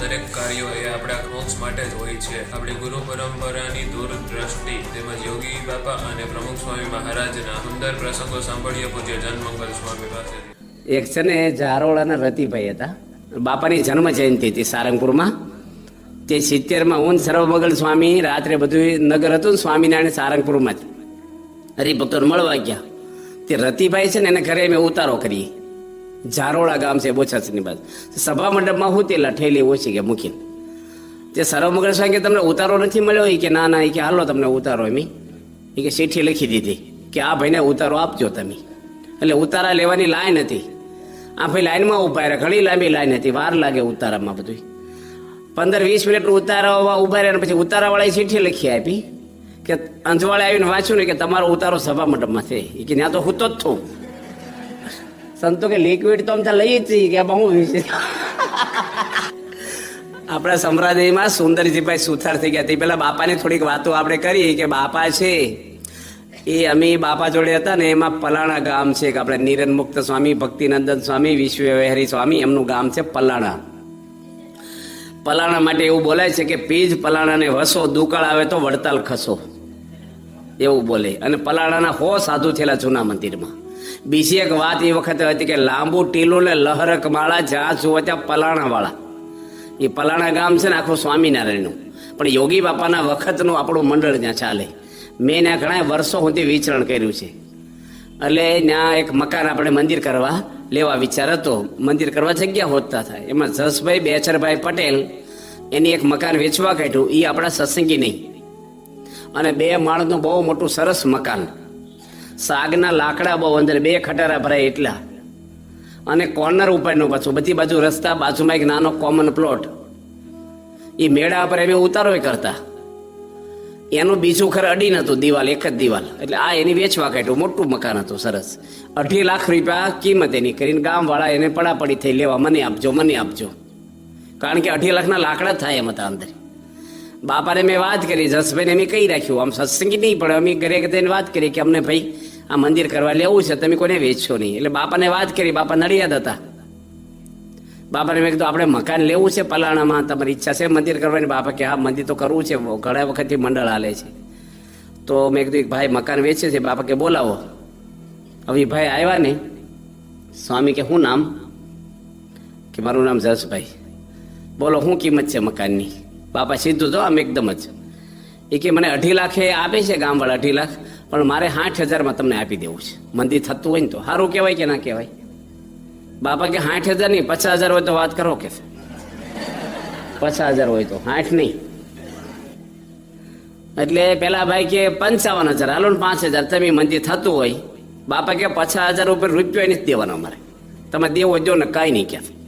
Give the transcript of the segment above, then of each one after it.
દરેક કાર્યો એ આપણા મોક્ષ માટે જ હોય છે. આપણી ગુરુ પરંપરાની દૂરદ્રષ્ટિ તેમજ યોગી બાપા અને પ્રમુખ સ્વામી મહારાજના સુંદર પ્રસંગો સાંભળીએ પૂજ્ય જન્મંગલ સ્વામી પાસેથી એક છે ને ઝારોળાના રતિભાઈ હતા. બાપાની જન્મ જયંતિ હતી સારંગપુરમાં. તે સિત્તેરમાં ઊન સર્વમંગલ સ્વામી, રાત્રે બધું નગર હતું સ્વામિનારાયણ સારંગપુરમાં જ. હરિભક્તો મળવા ગયા. તે રતિભાઈ છે ને, એને ઘરે મેં ઉતારો કરીએ. ઝારોળા ગામ છે બોછાસની બાજુ. સભા મંડપમાં હું તે લઠેલી ઓછી કે મૂકીને. તે સર્વમંગલ સ્વામી કે તમને ઉતારો નથી મળ્યો? એ કે ના ના એ કે હાલો તમને ઉતારો એમ એ કે ચીઠી લખી દીધી કે આ ભાઈને ઉતારો આપજો તમે. એટલે ઉતારા લેવાની લાઈન હતી. આ ભાઈ લાઈનમાં ઊભા રહ્યા, ઘણી લાંબી લાઈન હતી, વાર લાગે ઉતારામાં બધું પંદર, વીસ મિનિટ ઉતારા ઊભા રહ્યા પછી ઉતારાવાળાએ ચીઠી લખી આપી કે અંજવાળે આવીને વાંચ્યું ને કે તમારો ઉતારો સભા મંડપમાં છે. એ કે ત્યાં તો હું તો જ છું. સંતો કે લિક્વિડ તો અમે લઈ જ છીએ કે બહુ વિશે આપણા સંપ્રદાયમાં સુંદરજીભાઈ સુથાર થઈ ગયા. તે પેલા બાપાની થોડીક વાતો આપણે કરી કે બાપા છે, એ અમે બાપા જોડે હતા ને એમાં પલાણા ગામ છે કે આપણે નિરન મુક્ત સ્વામી, ભક્તિનંદન સ્વામી વિશ્વહરી સ્વામી, એમનું ગામ છે પલાણા. પલાણા માટે એવું બોલાય છે કે પીજ પલાણાને વસો, દુકાળ આવે તો વડતાલ ખસો. એવું બોલે. અને પલાણાના હો સાધુ થયેલા જૂના મંદિરમાં. બીજી એક વાત એ વખતે હતી કે લાંબુ ટીલું ને લહરક માળા જ્યાં જુઓ ત્યાં પલાણા વાળા એ પલાણા ગામ છે ને આખું સ્વામિનારાયણનું. પણ યોગી બાપાના વખતનું આપણું મંડળ ત્યાં ચાલે. મેં ત્યાં ઘણા વર્ષો સુધી વિચરણ કર્યું છે. એટલે ત્યાં એક મકાન આપણે મંદિર કરવા લેવા વિચાર હતો. મંદિર કરવા જગ્યા હોતતા થાય એમાં જસભાઈ બેચરભાઈ પટેલ એની એક મકાન વેચવા કાઢ્યું. એ આપણા સત્સંગી નહીં. અને બે માળનું બહુ મોટું સરસ મકાન. સાગના લાકડા બહુ અંદર બે ખટારા ભરાય એટલા. અને કોર્નર ઉપરનું પાછું, બધી બાજુ રસ્તા બાજુમાં એક નાનો કોમન પ્લોટ એ મેળા પર એમ ઉતારો કરતા. એનું બીજું ખરે અડી નતું, દિવાલ, એક જ દિવાલ. એટલે આ એની વેચવા કાઢ્યું, મોટું મકાન હતું, સરસ. અઢી લાખ રૂપિયા કિંમત એની કરીને ગામવાળા એને પડાપડી થઈ, લેવા મને આપજો મને આપજો. કારણ કે અઢી લાખના લાકડા થાય એમ હતા અંદર. બાપાને મેં વાત કરી, જસભાઈને એમ કહી રાખ્યું, આમ સત્સંગી નહીં પણ અમે ઘરે તેને વાત કરી કે અમને ભાઈ આ મંદિર કરવા લેવું છે, તમે કોને વેચશો નહીં? એટલે બાપાને વાત કરી, બાપા નડિયાદ હતા. બાપાને મેં કીધું, આપણે મકાન લેવું છે પલાણામાં, તમારી ઈચ્છા છે મંદિર કરવાની. બાપા કે, હા, મંદિર તો કરવું છે, ઘણા વખતથી મંડળ હાલે છે. તો મેં કીધું ભાઈ મકાન વેચે છે. બાપા કે, બોલાવો. હવે ભાઈ આવ્યા ને સ્વામી કે, શું નામ? કે, મારું નામ જસભાઈ. બોલો, શું કિંમત છે મકાનની? બાપા સીધું તો આમ એકદમ જ. એ કે મને અઢી લાખે આપે છે ગામવાળા અઢી લાખ, પણ મારે સાઠ હજારમાં તમને આપી દેવું છે. મંદિર થતું હોય ને તો. સારું કહેવાય કે ના કહેવાય? બાપા કે સાઠ હજાર નહીં, પચાસ હજાર હોય તો વાત કરો કે. પચાસ હજાર હોય તો. સાઠ નહીં. એટલે પેલા ભાઈ કે પંચાવન હજાર. હાલો ને પાંચ હજાર. તમે મંદિર થતું હોય, બાપા કે પચાસ હજાર ઉપર રૂપિયો નથી દેવાનો અમારે. તમે દેવો જો ને કાંઈ નહીં ક્યાં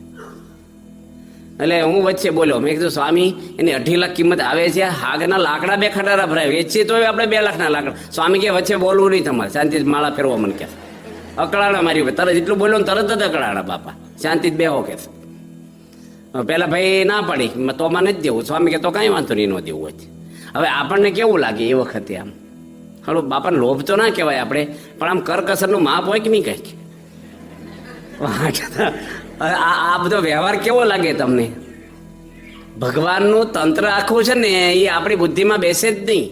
એટલે હું વચ્ચે બોલ્યો. મેં કીધું, સ્વામી, એની અઢી લાખ કિંમત આવે છે હાગના લાકડા બે ખટારા ભરાય. વેચીએ તો આપણે બે લાખના લાકડા. સ્વામી કે, વચ્ચે બોલવું નહીં તમારે. શાંતિ માળા ફેરવો મને કે. અકળાણા મારી તરત એટલું બોલ્યો ને તરત જ અકળાણા બાપા. શાંતિ બેહો કે પેલા ભાઈ ના પડી. તો મને જ દેવું. સ્વામી કે, તો કાંઈ વાંધો નહીં ન દેવું હોય હવે આપણને કેવું લાગે એ વખતે આમ? હલો બાપાને લોભ તો ના કહેવાય આપણે, પણ આમ કરકસરનું માપ હોય કે નહીં કંઈક? આ આ બધો વ્યવહાર કેવો લાગે તમને? ભગવાનનું તંત્ર આખું છે ને, એ આપણી બુદ્ધિમાં બેસે જ નહીં.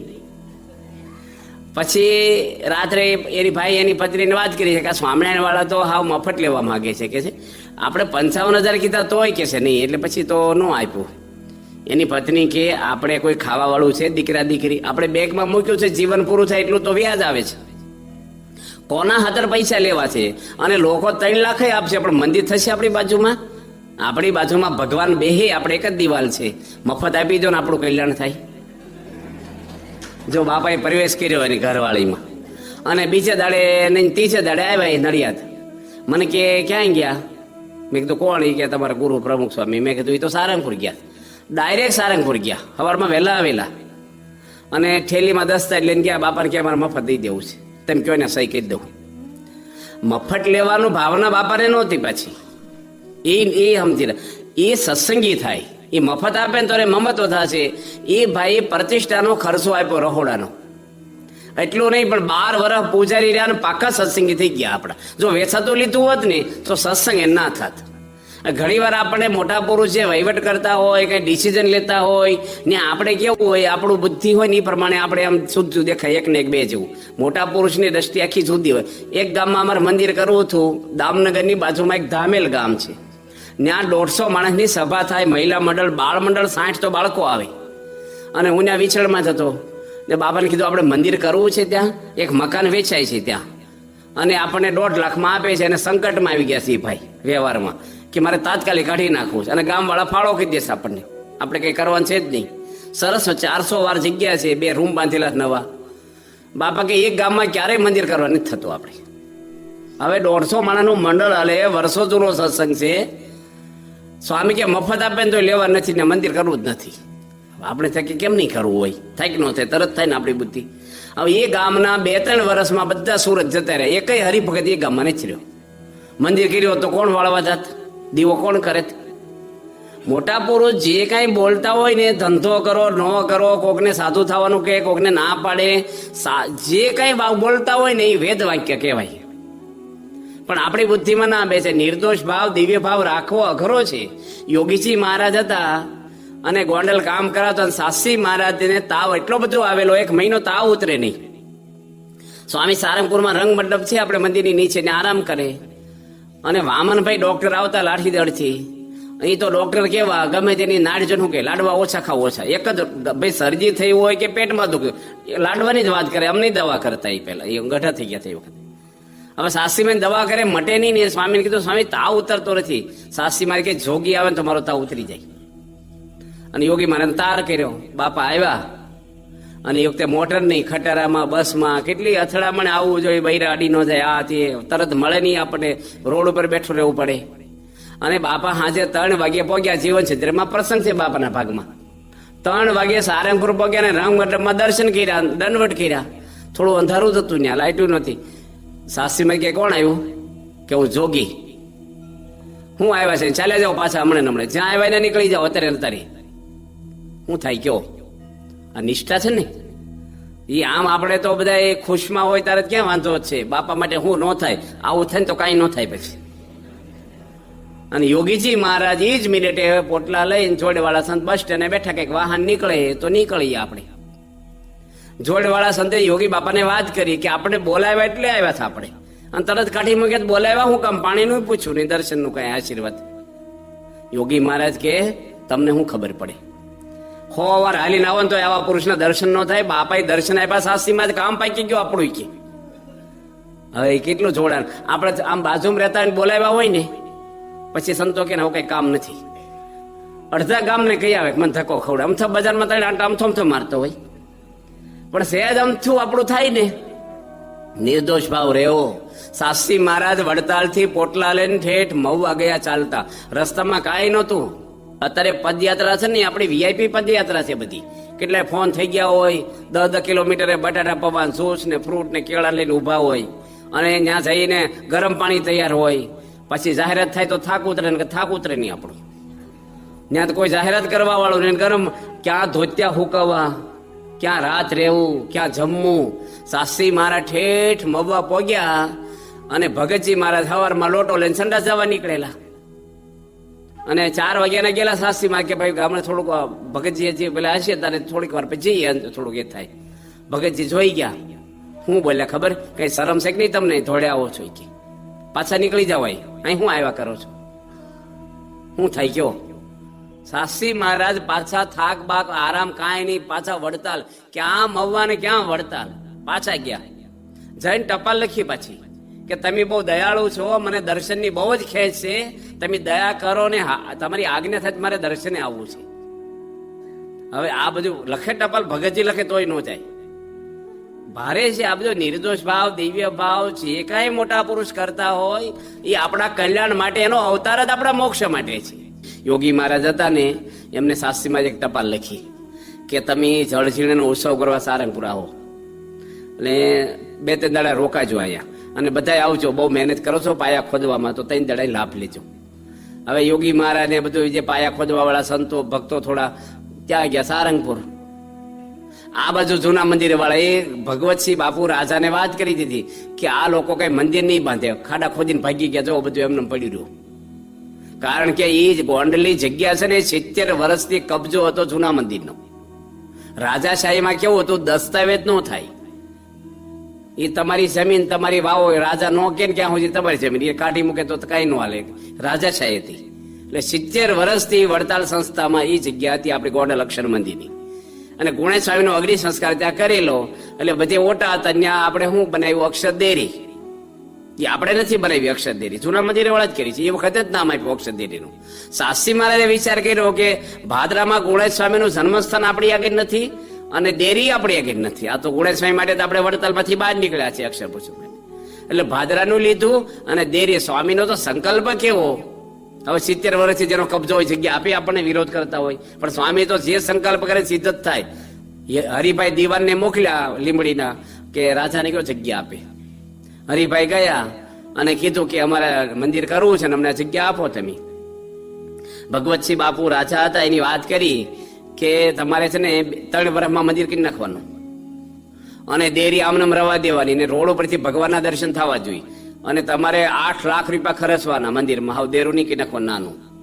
પછી રાત્રે એની ભાઈ એની પત્નીને વાત કરી છે કે સ્વામિનારાયણ વાળા તો હાવ મફત લેવા માંગે છે, કે છે. આપણે પંચાવન હજાર કીધા તોય કે છે નહીં, એટલે પછી તો ન આપ્યું. એની પત્ની કે આપણે કોઈ ખાવાવાળું છે, દીકરા દીકરી, આપણે બેંકમાં મૂક્યું છે, જીવન પૂરું થાય એટલું તો વ્યાજ આવે છે. કોના હાથર પૈસા લેવા છે. અને લોકો ત્રણ લાખે આપશે, પણ મંદિર થશે આપણી બાજુમાં? આપણી બાજુમાં ભગવાન બેહે, આપણે એક જ દિવાલ છે. મફત આપી દો ને આપણું કલ્યાણ થાય. જો બાપાએ પ્રવેશ કર્યો એની ઘરવાળીમાં. અને બીજે દાડે ને ત્રીજે દાડે આવ્યા એ નડિયાદ. મને કે, ક્યાં ગયા? મેં કીધું, કોણ? એ કે, તમારા ગુરુ પ્રમુખ સ્વામી. મેં કીધું એ તો સારંગપુર ગયા. ડાયરેક્ટ સારંગપુર ગયા. સવારમાં વહેલા આવેલા. અને ઠેલીમાં દસ તારીખ લઈને ગયા, બાપાને કે અમારે મફત દઈ દેવું છે? તેમ કયો ને સહી કહી દઉં. મફત લેવાનું ભાવના બાપાને નહોતી પાછી. એ એ સમજી એ સત્સંગી થાય. એ મફત આપે ને તો એને મમત્વ થશે. એ ભાઈ પ્રતિષ્ઠાનો ખર્ચો આપ્યો રહોડાનો. એટલું નહીં, પણ બાર વર્ષ પૂજારી રહ્યા પાકા સત્સંગી થઈ ગયા આપણા. જો વેચાતું લીધું હોત ને, તો સત્સંગ એ ના થાત. ઘણી વાર આપણે મોટા પુરુષ જે વહીવટ કરતા હોય, કઈ ડિસિઝન લેતા હોય, ને આપણે કેવું હોય, આપણું બુદ્ધિ હોય ને એ પ્રમાણે આપણે આમ શુદ્ધ દેખાય એક ને એક બે જેવું. મોટા પુરુષની દ્રષ્ટિ આખી જુદી હોય. એક ગામમાં અમારે મંદિર કરવું હતું, દામનગરની બાજુમાં એક ધામેલ ગામ છે. ત્યાં દોઢસો માણસની સભા થાય, મહિલા મંડળ, બાળ મંડળ, સાઠ તો બાળકો આવે. અને હું ત્યાં વિછળમાં જતો ને બાબાને કીધું, આપણે મંદિર કરવું છે ત્યાં, એક મકાન વેચાય છે ત્યાં. અને આપણને દોઢ લાખમાં આપે છે અને સંકટમાં આવી ગયા છે ભાઈ વ્યવહારમાં. કે મારે તાત્કાલિક કાઢી નાખવું છે. અને ગામવાળા ફાળો કહી દેશે આપણને. આપણે કંઈ કરવાનું છે જ નહીં. સરસ ચારસો વાર જગ્યા છે, બે રૂમ બાંધેલા નવા. બાપા કે એક ગામમાં ક્યારેય મંદિર કરવા નથી થતું આપણે. હવે દોઢસો માણસનું મંડળ હાલે, વર્ષો જૂનો સત્સંગ છે. સ્વામી કે મફત આપે ને તો લેવા નથી ને મંદિર કરવું જ નથી. આપણે થકી કેમ નહીં કરવું હોય? થાય ન થાય? તરત થાય ને આપણી બુદ્ધિ. હવે એ ગામના બે ત્રણ વર્ષમાં બધા સુરત જતા રહ્યા. એકય હરિભગત એ ગામમાં નથી રહ્યો. મંદિર કર્યો તો કોણ વાળવા જાત? દીવો કોણ કરે? મોટા પુરુષ જે કાંઈ બોલતા હોય ને ધંધો કરો, ન કરો, કોકને સાધુ થવાનું કે કોકને ના પાડે જે કાંઈ બોલતા હોય ને એ વેદ વાક્ય કહેવાય. પણ આપણી બુદ્ધિમાં ના બેસે નિર્દોષ ભાવ, દિવ્ય ભાવ રાખવો અઘરો છે. યોગીજી મહારાજ હતા અને ગોંડલ કામ કરાવતો સાસી મહારાજને તાવ એટલો બધો આવેલો, એક મહિનો તાવ ઉતરે નહીં. સ્વામી સારંગપુરમાં રંગ મંડપ છે, આપણે મંદિરની નીચે, ને આરામ કરે. અને વામનભાઈ ડોક્ટર આવતા લાઠી દળથી અહીં તો ડોક્ટર કેવા, ગમે તેની નાડજનું કે લાડવા ઓછા ખાવ, ઓછા. એક જ ભાઈ શરજી થઈ હોય કે પેટમાં દુખ્યું લાડવાની જ વાત કરે અમને દવા કરતા એ પહેલા એ ગઢા થઈ ગયા તે વખતે. હવે સાસરીમાં દવા કરે, મટે નહીં ને સ્વામીને કીધું, સ્વામી, તાવ ઉતરતો નથી. સાસી મારી કે, જોગી આવે ને તો મારો તાવ ઉતરી જાય. અને યોગી મારે તાર કર્યો, બાપા, આવ્યા. અને એ વખતે મોટર નહીં, ખટારામાં, બસમાં, કેટલી અથડામણે આવવું જોઈએ, બૈરા અડી ન જાય. આ તે તરત મળે નહીં આપણને. રોડ ઉપર બેઠું રહેવું પડે. અને બાપા હાજે ત્રણ વાગે પહોંચ્યા, જીવન છે તેમાં પ્રસંગ છે બાપાના ભાગમાં. ત્રણ વાગે સારંગપુર પહોંચ્યા ને રામગઢમાં દર્શન કર્યા, દંડવટ કર્યા. થોડું અંધારું હતું ત્યાં લાઇટું નથી સાસરીમાં કે કોણ આવ્યું? કે હું જોગી. હું આવ્યા છે. ચાલ્યા જાઓ પાછા, હમણાં હમણાં. જ્યાં આવ્યા ને નીકળી જાઓ, અત્યારે અત્યારે હું થાય, કયો? આ નિષ્ઠા છે ને? એ આમ આપણે તો બધા એ ખુશમાં હોય ત્યારે ક્યાં વાંધો છે? બાપા માટે હું ન થાય. આવું થાય ને તો કાંઈ ન થાય પછી. અને યોગીજી મહારાજ એ જ મિનિટે પોટલા લઈને જોડેવાળા સંત બસ સ્ટેન્ડે બેઠા કંઈક વાહન નીકળે તો નીકળીએ આપણે. જોડેવાળા સંતે યોગી બાપાને વાત કરી કે આપણે બોલાવ્યા એટલે આવ્યા હતા આપણે. અને તરત કાઢી મૂકે બોલાવ્યા હું કામ? પાણીનું પૂછું નહીં, દર્શનનું કઈ આશીર્વાદ. યોગી મહારાજ કે, તમને શું ખબર પડે. હો વાર હાલીને આવો તો આવા પુરુષના દર્શન ન થાય. બાપાએ દર્શન આપ્યા, સાસીમાં જ કામ પાકી ગયું આપણું કે. હવે કેટલું જોડાણ. આપણે આમ બાજુમાં રહેતા હોય બોલાવ્યા હોય ને, પછી સંતો કે આવું કઈ કામ નથી. અડધા ગામને કહી આવે મને ધક્કો ખવડે અમથા બજારમાં તને આંટા અમથો અમથો મારતો હોય. પણ સહેજ અમથું આપણું થાય ને. નિર્દોષ ભાવ રહેવો સાસી મહારાજ વડતાલથી પોટલા લઈને ઠેઠ મહુવા ગયા ચાલતા. રસ્તામાં કાંઈ નહોતું. અત્યારે પદયાત્રા છે ને, આપણી વીઆઈપી પદયાત્રા છે બધી. કેટલાય ફોન થઈ ગયા હોય દસ દસ કિલોમીટરે બટાટા પવાન, સોસ ને ફ્રૂટ ને કેળા લઈને ઊભા હોય. અને ત્યાં જઈને ગરમ પાણી તૈયાર હોય. પછી જાહેરાત થાય તો થાક ઉતરે ને થાક ઉતરે નહીં આપણું. ત્યાં તો કોઈ જાહેરાત કરવા વાળું નહીં. ગરમ ક્યાં ધોત્યા હુકવા, ક્યાં રાત રહેવું, ક્યાં જમવું. સાસી મારા ઠેઠ મવવા પોગ્યા અને ભગતજી મારા સવારમાં લોટો લઈને સંડાસ જવા નીકળેલા. અને ચાર વાગ્યાના ગયેલા સાસરીમાં કે ભાઈ ગામડે થોડુંક ભગતજી જે પેલા હશે તારે થોડીક વાર પછી જઈએ થોડુંક એ થાય. ભગતજી જોઈ ગયા. હું બોલ્યા, ખબર? કઈ શરમ છે કે નહીં તમને? ધોડે આવો છો કે પાછા નીકળી જાવ અહીં. હું આવ્યા કરો છો. હું થઈ ગયો. સાસી મહારાજ પાછા થાક બાક આરામ કાંઈ નહીં, પાછા વડતાલ. ક્યાં મવવા ને ક્યાં વડતાલ? પાછા ગયા. જઈને ટપાલ લખી પાછી. કે તમે બહુ દયાળુ છો, મને દર્શનની બહુ જ ખેંચ છે. તમે દયા કરો ને તમારી આજ્ઞા થાય મારે દર્શને આવવું છે. હવે આ બધું લખે ટપાલ, ભગતજી લખે તોય ન જાય. ભારે છે આ બધો નિર્દોષ ભાવ, દિવ્ય ભાવ, જે કાંઈ મોટા પુરુષ કરતા હોય, એ આપણા કલ્યાણ માટે, એનો અવતાર જ આપણા મોક્ષ માટે છે. યોગી મહારાજ હતા ને, એમને શાસ્ત્રીમાં એક ટપાલ લખી કે તમે જળઝીણનો ઉત્સવ કરવા સારંગપુર આવો. એટલે બે ત્રણ દાડા રોકાજો અહીંયા. અને બધા આવજો, બહુ મહેનત કરો છો, પાયા ખોદવામાં. તો ત્રણ દડાઈ લાભ લેજો. હવે યોગી મહારાજ ને બધું જે પાયા ખોદવા વાળા સંતો, ભક્તો થોડા ત્યાં ગયા? સારંગપુર. આ બાજુ જૂના મંદિર વાળા એ ભગવતસિંહ બાપુ રાજાને વાત કરી દીધી કે આ લોકો કઈ મંદિર નહીં બાંધે. ખાડા ખોદીને ભાગી ગયા, જો બધું એમને પડી રહ્યું. કારણ કે એ જ ગોંડલી જગ્યા છે ને, સિત્તેર વર્ષથી કબજો હતો જૂના મંદિરનો. રાજાશાહીમાં કેવું હતું, દસ્તાવેજ નો થાય. એ તમારી જમીન, તમારી વાવો રાજા નો કે ક્યાં સુધી તમારી જમીન? એ કાઢી મૂકે તો કઈ નો હાલે. રાજાશાહી હતી એટલે સિત્તેર વર્ષથી વડતાલ સંસ્થામાં એ જગ્યા હતી આપણી ગોંડલ અક્ષર મંદિરની અને ગુણેશ સ્વામીનો અગ્નિ સંસ્કાર ત્યાં કરેલો. એટલે બધે ઓટા હતા, ત્યાં આપણે શું બનાવ્યું? અક્ષર દેરી એ આપણે નથી બનાવી અક્ષર દેરી જૂના મંદિરે વાળા જ કરી છે. એ વખતે જ નામ આપ્યું અક્ષર દેરીનું સાસી મહારાજે વિચાર કર્યો કે ભાદરામાં ગુણેશ સ્વામીનું જન્મસ્થાન આપણી આગળ નથી. અને દેરી આપણી આગળ નથી. આ તો ગુણેશ માટે આપણે વડતાલમાંથી બહાર નીકળ્યા છે અક્ષર પૂછું એટલે ભાદરાનું લીધું અને દેરી સ્વામીનો તો સંકલ્પ કેવો? હવે સિત્તેર વર્ષથી જેનો કબજો હોય, જગ્યા આપી આપણને વિરોધ કરતા હોય. પણ સ્વામી તો જે સંકલ્પ કરે સિદ્ધ જ થાય. હરિભાઈ દીવાનને મોકલ્યા લીંબડીના કે રાજાને કયો જગ્યા આપે. હરિભાઈ ગયા અને કીધું કે અમારે મંદિર કરવું છે ને અમને જગ્યા આપો તમે. ભગવતસિંહ બાપુ રાજા હતા, એની વાત કરી. કે તમારે છે ને ત્રણ વર્ષમાં મંદિર કરી નાખવાનું. અને દેરી આમનામ રવા દેવાની ને રોડ ઉપરથી ભગવાનના દર્શન થવા જોઈએ. અને તમારે આઠ લાખ રૂપિયા ખર્ચવાના મંદિરમાં. હાવ દેરું નહીં કરી નાખવાનું નાનું.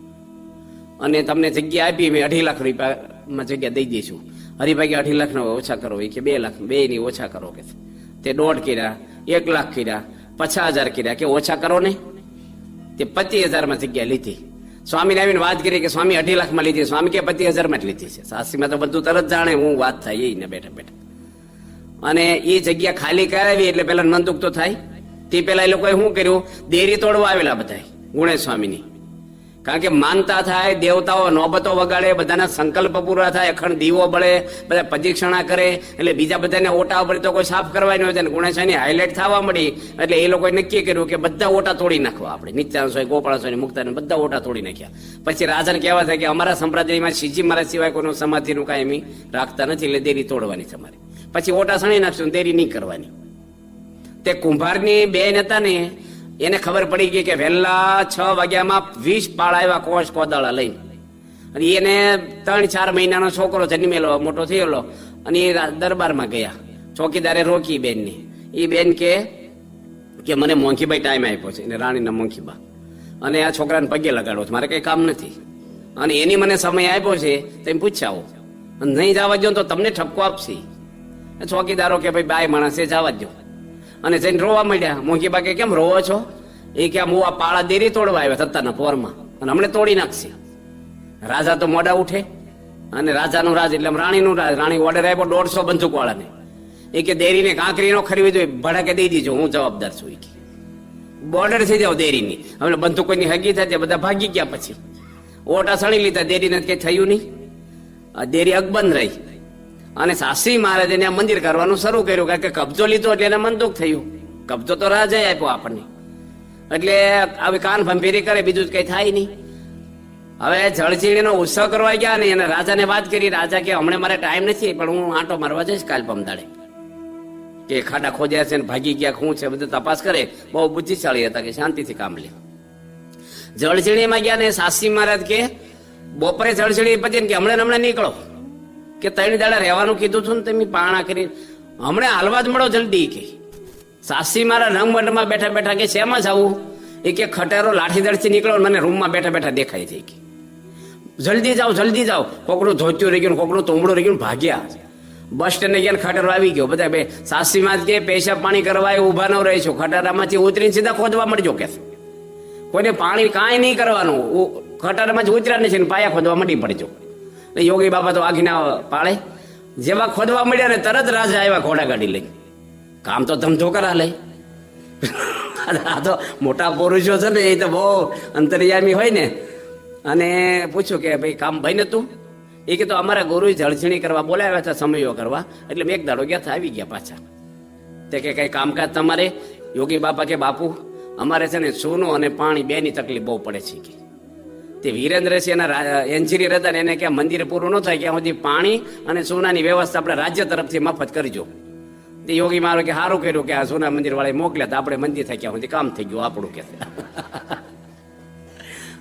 અને તમને જગ્યા આપી મેં અઢી લાખ રૂપિયામાં જગ્યા દઈ દઈશું. હરિભાઈ કે અઢી લાખ ઓછા કરો. એ કે બે લાખ. બે ની ઓછા કરો કે. તે દોઢ કર્યા, એક લાખ કર્યા, પચાસ હજાર કર્યા કે ઓછા કરો ને? તે પચીસ હજારમાં જગ્યા લીધી. સ્વામીને આવીને વાત કરી કે સ્વામી અઢી લાખમાં લીધી સ્વામી કે પચીસ હજારમાં જ લીધી છે. સાસરીમાં તો બધું તરત જાણે હું વાત થાય ને બેઠા બેઠા. અને એ જગ્યા ખાલી કરાવી એટલે પેલા નંદુક તો થાય. તે પેલા એ લોકોએ શું કર્યું? દેરી તોડવા આવેલા બધા ગુણેશ સ્વામીની. કારણ કે માનતા થાય, દેવતાઓ નોબતો વગાડે, બધાના સંકલ્પ પૂરા થાય, અખંડ દીવો બળે, બધા પ્રદિક્ષણા કરે, એટલે બીજા બધાને ઓટા ઉપર તો કોઈ સાફ કરવાની હોય ને ગુણેશાની હાઇલાઇટ થવા મળી એટલે એ લોકોએ નક્કી કર્યું કે બધા ઓટા તોડી નાખવા આપણે. નિત્યાંશ હોય ગોપાલ હોય મુક્તાને બધા ઓટા તોડી નાખ્યા. પછી રાજાને કહેવા થાય કે અમારા સંપ્રદાયમાં શિજી મહારાજ સિવાય કોઈનું સમાધિનું કાંઈ એમ રાખતા નથી, એટલે દેરી તોડવાની તમારે. પછી ઓટા સણી નાખશું, દેરી નહીં કરવાની. તે કુંભારની બેન હતા ને એને ખબર પડી ગઈ કે વહેલા છ વાગ્યામાં વીસ પાળ આવ્યા કોષ કોદાળા લઈને. અને એને ત્રણ ચાર મહિનાનો છોકરો જન્મેલો, મોટો થયેલો. અને એ દરબારમાં ગયા. ચોકીદારે રોકી બેનને. એ બેન કે કે મને મોંખીભાઈ ટાઈમ આપ્યો છે. એને રાણીના મોંઘીબા. અને આ છોકરાને પગે લગાડો છે. મારે કઈ કામ નથી. અને એની મને સમય આપ્યો છે, તો એમ પૂછાવો નહીં જવા દો તો તમને ઠપકો આપશે. ચોકીદારો કે ભાઈ, બાય માણસે જવા દો અને જઈને રોવા માંડ્યા. મોંઘી બાકે કેમ રોવો છો? એ કે હું પાળા દેરી તોડવા આવ્યા સત્તાના પોરમાં. અને હમણે તોડી નાખશે. રાજા તો મોડા ઉઠે. અને રાજાનું રાજ એટલે રાણીનું રાજ. રાણી ઓર્ડર આપ્યો દોઢસો બંદૂક વાળાને એ કે દેરીને કાંકરીનો ખરીવી જોઈએ. ભડાકે દઈ દીજો. હું જવાબદાર છું. એ કે બોર્ડર થઈ જાવ દેરીની. હવે બંદૂક કોઈની હગી થાય બધા ભાગી ગયા પછી. ઓટા સળી લીધા. દેરીને કઈ થયું નહીં. આ દેરી અકબંધ રહી. અને સાસરી મહારાજે આ મંદિર કરવાનું શરૂ કર્યું, કારણ કે કબજો લીધો એટલે એને મનદુખ થયું. કબજો તો રાજાએ આપ્યો આપણને. એટલે આવી કાન ભંભેરી કરે, બીજું કઈ થાય નહીં. હવે જળજીણીનો ઉત્સવ કરવા ગયા ને, એને રાજાને વાત કરી, રાજા કે હમણાં મારે ટાઈમ નથી, પણ હું આંટો મારવા જઈશ કાલ પમદાડે કે ખાડા ખોદ્યા છે ને, ભાગી ગયા, શું છે, બધું તપાસ કરે. બહુ બુદ્ધિશાળી હતા કે શાંતિથી કામ લે. જળજીણીમાં ગયા ને, સાસી મહારાજ કે, બપોરે જળજીણી પછી કે હમણાં હમણાં નીકળો. કે ત્રણ દાડા રહેવાનું કીધું છું ને તમે પાણા કરી. હમણાં હાલવા જ મળો જલ્દી કે. સાસી મારા રંગમંડમાં બેઠા બેઠા કે શેમાં જવું? એ કે ખટેરો લાઠીદળથી નીકળો મને રૂમમાં બેઠા બેઠા દેખાય છે કે. જલ્દી જાઓ જલ્દી જાઓ. કોકડું ધોત્યું રહી ગયું કોકડું તોમડું રહી ગયું ભાગ્યા. બસ સ્ટેન્ડ ગયા ખટેરો આવી ગયો. બધા બે સાસીમાં કે પેશાબ પાણી કરવા ઊભા ન રહી છું. ખટારામાંથી ઉતરીને સીધા ખોદવા મળજો કે. કોઈને પાણી કાંઈ નહીં કરવાનું. ખટારામાં જ ઉતર્યા નથી પાયા ખોદવા મળી પડજો. ને યોગી બાપા તો આગીના પાળે. જેવા ખોદવા મળ્યા ને તરત રાજા આવ્યા ઘોડા ગાડી લઈ કામ તો ધમધો કરા લે. આ તો મોટા પુરુષો છે ને, એ તો બહુ અંતર્યામી હોય ને. અને પૂછ્યું કે ભાઈ, કામ ભાઈ ને તું એ કે તો અમારા ગુરુ જળઝણી કરવા બોલાવ્યા હતા, સમયો કરવા. એટલે મેં એક દાડો ગયા આવી ગયા પાછા. તે કે, કઈ કામકાજ તમારે? યોગી બાપા કે, બાપુ, અમારે છે ને, સોનું અને પાણી બેની તકલીફ બહુ પડે છે. કે તે વિરેન્દ્રસિંહ એના રા- એન્જિનિયર હતા એને કે મંદિર પૂરું ન થાય, ત્યાં સુધી પાણી અને સોનાની વ્યવસ્થા આપણે રાજ્ય તરફથી મફત કરજો. તે યોગી મારો કે સારું કર્યું કે આ સોના મંદિર વાળા મોકલ્યા આપણે મંદિર થાય ત્યાં સુધી કામ થઈ ગયું, આપણું કે.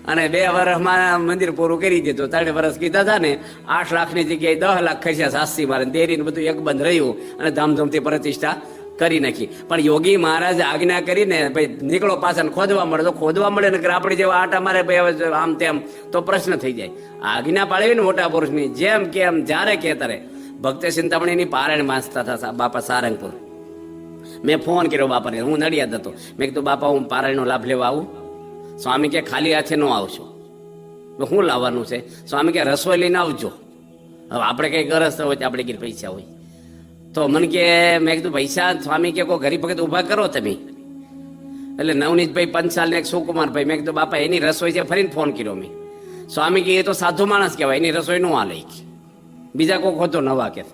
અને બે વર્ષમાં મંદિર પૂરું કરી દીધું. ત્રણ વર્ષ કીધા હતા ને, આઠ લાખની જગ્યાએ દસ લાખ ખસ્યા સાસી મારે દેરીને બધું એક બંધ રહ્યું અને ધામધૂમથી પ્રતિષ્ઠા કરી નાખી. પણ યોગી મહારાજ આજ્ઞા કરીને ભાઈ નીકળો પાછા ખોદવા મળે. તો ખોદવા મળે ને કે આપણે જેવા આટા મારે ભાઈ હવે આમ તેમ, તો પ્રશ્ન થઈ જાય. આજ્ઞા પાડવી ને મોટા પુરુષની, જેમ કેમ જ્યારે કે ત્યારે ભક્ત ચિંતામણીની પારાયણ વાંચતા હતા બાપા સારંગપુર. મેં ફોન કર્યો બાપાને, હું નડિયાદ હતો. મેં કીધું, બાપા, હું પારાયણનો લાભ લેવા આવું? સ્વામી કે, ખાલી હાથે ન આવશો. શું લાવવાનું છે? સ્વામી કે, રસોઈ લઈને આવજો. હવે આપણે કઈ ગરજ હોય આપણે કઈ પૈસા હોય. તો મને કે, મેં કીધું પૈસા સ્વામી કે કોઈ ગરીબ વખત ઊભા કરો તમે. એટલે નવનીતભાઈ પંચાલ ને સુકુમારભાઈ, મેં કીધું, બાપા, એની રસોઈ છે. ફરીને ફોન કર્યો મેં. સ્વામી કે, એ તો સાધુ માણસ કહેવાય, એની રસોઈ નો હાલે. બીજા કોઈ હોતો નવા કે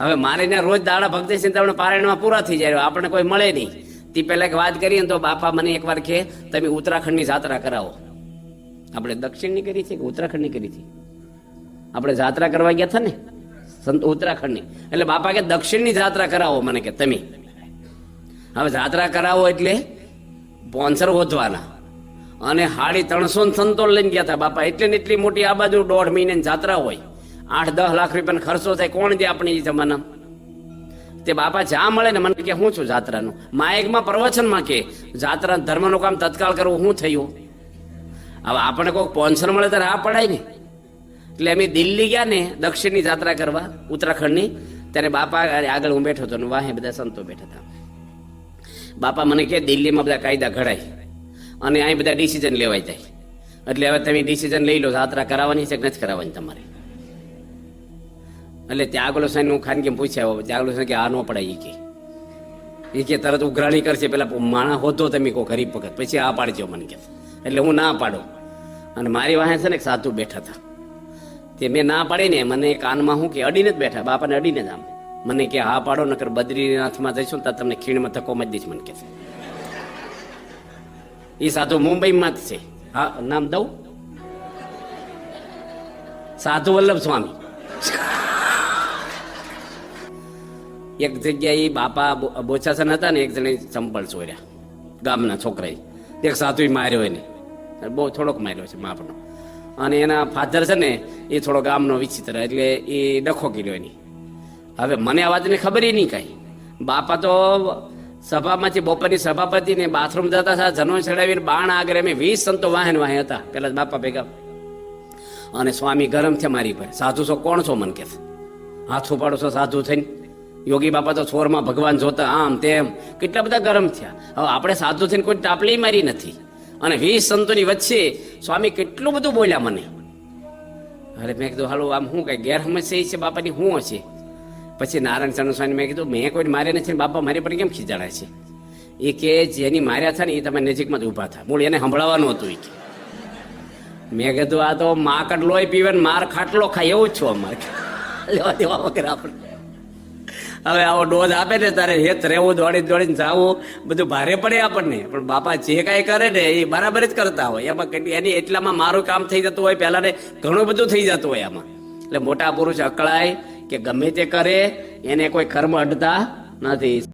હવે મારે ત્યાં રોજ દાડા ભક્તિ ચિંતામણ પારાયણમાં પૂરા થઈ જાય, આપણને કોઈ મળે નહીં. તે પહેલા એક વાત કરીએ ને તો બાપા મને એકવાર કહે તમે ઉત્તરાખંડની જાત્રા કરાવો. આપણે દક્ષિણની કરી છે કે ઉત્તરાખંડની કરી હતી આપણે જાત્રા કરવા ગયા હતા ને? સંત ઉત્તરાખંડની. એટલે બાપા કે, દક્ષિણની જાત્રા કરાવો. મને કે, તમે. હવે જાત્રા કરાવો એટલે સ્પોન્સર ગોતવાના. અને હાડી ત્રણસો સંતો લઈને ગયા હતા બાપા. એટલે ને એટલી મોટી આ બાજુ દોઢ મહિનાની જાત્રા હોય. આઠ દસ લાખ રૂપિયાનો ખર્ચો થાય. કોણ દે આપણી એ જમાના તે બાપા જ્યાં મળે ને મને કે, હું છું જાત્રાનું. માયકમાં પ્રવચનમાં કે, જાત્રા ધર્મનું કામ તત્કાળ કરવું. હું થયું? હવે આપણે કોઈ સ્પોન્સર મળે ત્યારે આ પડાય ને. એટલે અમે દિલ્હી ગયા ને, દક્ષિણની જાત્રા કરવા, ઉત્તરાખંડની, ત્યારે બાપા આગળ હું બેઠો હતો ને, વાહે બધા સંતો બેઠા હતા. બાપા મને કે દિલ્હીમાં બધા કાયદા ઘડાય અને અહીં બધા ડિસિઝન લેવાય જાય. એટલે હવે તમે ડિસિઝન લઈ લો યાત્રા કરાવવાની છે કે નથી કરાવવાની તમારે? એટલે ત્યાં આગળ સાહેબ હું ખાનગી પૂછ્યા, ત્યાં આગળ સાહેબ કે, આ ન પડાય. ઈ કે એ કે, તરત ઉઘરાણી કરશે, પેલા માણા હોતો તમે કો ગરીબ વખત, પછી આ પાડજો, મને કે. એટલે હું ના પાડું. અને મારી વાહે છે ને સાધુ બેઠા હતા. તે મેં ના પાડીને મને કાનમાં હું કે અડીને જ બેઠા, બાપાને અડીને જ આમ. મને કે, હા, પાડો, નકર બદ્રીનાથમાં જઈશું તો તમને ખીણમાં ધક્કો મત દઈશ, મને કે એ સાધુ મુંબઈમાં જ છે. હા, નામ દઉં? સાધુ વલ્લભ સ્વામી. એક જગ્યાએ બાપા બોચાસન હતા ને, એક જણે ચંપલ ચોર્યા ગામના છોકરાએ. એક સાધુ માર્યો એને. બહુ થોડોક માર્યો છે, માપનો. અને એના ફાધર છે ને, એ થોડો ગામનો વિચિત્ર, એટલે એ ડખો કર્યો એની. હવે મને આ વાતની ખબર એ નહીં કાંઈ. બાપા તો સભામાંથી, બપોરની સભાપતિ ને બાથરૂમ જતા હતા જનો ચડાવીને બાણ આગળ અમે વીસ સંતો વાહન વાહે હતા. પેલા બાપા ભેગા. અને સ્વામી ગરમ છે મારી પર. સાધુ છો, કોણ છો મન કે હાથ ઉપાડો છો, સાધુ થઈને? યોગી બાપા તો છોરમાં ભગવાન જોતા આમ તેમ. કેટલા બધા ગરમ થયા. હવે આપણે સાધુ થઈને કોઈ ટાપલી મારી નથી. અને વીસ સંતોની વચ્ચે સ્વામી કેટલું બધું બોલ્યા મને. અરે મેં કીધું, હાલો, આમ શું કઈ ગેરસમસ્યા છે બાપાની શું હશે પછી નારાયણ ચરણ સ્વામી મેં કીધું, મેં કોઈ માર્યા નથી બાપા મારી પર કેમ ખીજાડાય છે? એ કે, જેની માર્યા થા ને એ તમે નજીકમાં જ ઊભા થા. મૂળ એને સંભળાવવાનું હતું એ કે. મેં કીધું, આ તો માકડ લોહી પીવે ને માર ખાટલો ખાય, એવું જ છું અમારે. લેવા દેવા વગર આપણે. હવે આવો ડોઝ આપે ને તારે હેત રહેવું દોડી દોડીને જાવું. બધું ભારે પડે આપણને. પણ બાપા જે કાંઈ કરે ને એ બરાબર જ કરતા હોય. એમાં કેટલી એની એટલામાં મારું કામ થઈ જતું હોય પહેલા ને ઘણું બધું થઈ જતું હોય આમાં. એટલે મોટા પુરુષ અકળાય કે ગમે તે કરે, એને કોઈ કર્મ અડતા નથી.